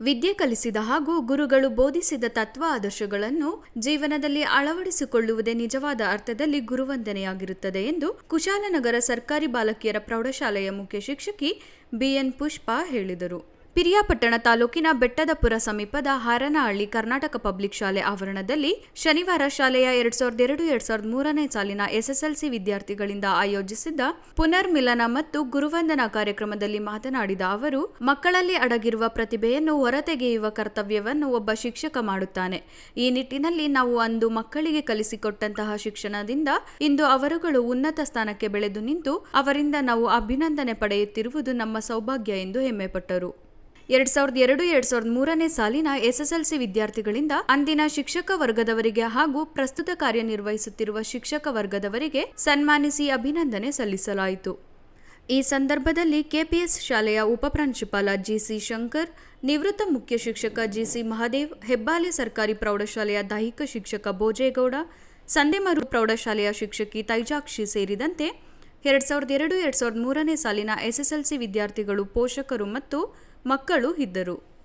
ವಿದ್ಯೆ ಕಲಿಸಿದ ಹಾಗೂ ಗುರುಗಳು ಬೋಧಿಸಿದ ತತ್ವ ಆದರ್ಶಗಳನ್ನು ಜೀವನದಲ್ಲಿ ಅಳವಡಿಸಿಕೊಳ್ಳುವುದೇ ನಿಜವಾದ ಅರ್ಥದಲ್ಲಿ ಗುರುವಂದನೆಯಾಗಿರುತ್ತದೆ ಎಂದು ಕುಶಾಲನಗರ ಸರ್ಕಾರಿ ಬಾಲಕಿಯರ ಪ್ರೌಢಶಾಲೆಯ ಮುಖ್ಯ ಶಿಕ್ಷಕಿ ಬಿಎನ್ ಪುಷ್ಪಾ ಹೇಳಿದರು. ಪಿರಿಯಾಪಟ್ಟಣ ತಾಲೂಕಿನ ಬೆಟ್ಟದಪುರ ಸಮೀಪದ ಹಾರನಹಳ್ಳಿ ಕರ್ನಾಟಕ ಪಬ್ಲಿಕ್ ಶಾಲೆ ಆವರಣದಲ್ಲಿ ಶನಿವಾರ ಶಾಲೆಯ ಎರಡ್ ಸಾವಿರದ ಎರಡು, ಎರಡ್ ಸಾವಿರದ ಮೂರನೇ ಸಾಲಿನ ಎಸ್ಎಸ್ಎಲ್ಸಿ ವಿದ್ಯಾರ್ಥಿಗಳಿಂದ ಆಯೋಜಿಸಿದ್ದ ಪುನರ್ಮಿಲನ ಮತ್ತು ಗುರುವಂದನಾ ಕಾರ್ಯಕ್ರಮದಲ್ಲಿ ಮಾತನಾಡಿದ ಅವರು, ಮಕ್ಕಳಲ್ಲಿ ಅಡಗಿರುವ ಪ್ರತಿಭೆಯನ್ನು ಹೊರತೆಗೆಯುವ ಕರ್ತವ್ಯವನ್ನು ಒಬ್ಬ ಶಿಕ್ಷಕ ಮಾಡುತ್ತಾನೆ. ಈ ನಿಟ್ಟಿನಲ್ಲಿ ನಾವು ಅಂದು ಮಕ್ಕಳಿಗೆ ಕಲಿಸಿಕೊಟ್ಟಂತಹ ಶಿಕ್ಷಣದಿಂದ ಇಂದು ಅವರುಗಳು ಉನ್ನತ ಸ್ಥಾನಕ್ಕೆ ಬೆಳೆದು ನಿಂತು, ಅವರಿಂದ ನಾವು ಅಭಿನಂದನೆ ಪಡೆಯುತ್ತಿರುವುದು ನಮ್ಮ ಸೌಭಾಗ್ಯ ಎಂದು ಹೆಮ್ಮೆಪಟ್ಟರು. ಎರಡ್ ಸಾವಿರದ ಎರಡು, ಎರಡ್ ಸಾವಿರದ ಮೂರನೇ ಸಾಲಿನ ಎಸ್ಎಸ್ಎಲ್ಸಿ ವಿದ್ಯಾರ್ಥಿಗಳಿಂದ ಅಂದಿನ ಶಿಕ್ಷಕ ವರ್ಗದವರಿಗೆ ಹಾಗೂ ಪ್ರಸ್ತುತ ಕಾರ್ಯನಿರ್ವಹಿಸುತ್ತಿರುವ ಶಿಕ್ಷಕ ವರ್ಗದವರಿಗೆ ಸನ್ಮಾನಿಸಿ ಅಭಿನಂದನೆ ಸಲ್ಲಿಸಲಾಯಿತು. ಈ ಸಂದರ್ಭದಲ್ಲಿ ಕೆಪಿಎಸ್ ಶಾಲೆಯ ಉಪಪ್ರಾಂಶುಪಾಲ ಜಿಸಿ ಶಂಕರ್, ನಿವೃತ್ತ ಮುಖ್ಯ ಶಿಕ್ಷಕ ಜಿಸಿ ಮಹಾದೇವ್, ಹೆಬ್ಬಾಲೆ ಸರ್ಕಾರಿ ಪ್ರೌಢಶಾಲೆಯ ದೈಹಿಕ ಶಿಕ್ಷಕ ಭೋಜೇಗೌಡ ಸಂದೇಮರು ಪ್ರೌಢಶಾಲೆಯ ಶಿಕ್ಷಕಿ ತೈಜಾಕ್ಷಿ ಸೇರಿದಂತೆ ಎರಡ್ ಸಾವಿರದ ಎರಡು ಎರಡ್ ಸಾವಿರದ ಮೂರನೇ ಸಾಲಿನ ಎಸ್ಎಸ್ಎಲ್ಸಿ ವಿದ್ಯಾರ್ಥಿಗಳು ಪೋಷಕರು ಮತ್ತು ಮಕ್ಕಳು ಇದ್ದರು.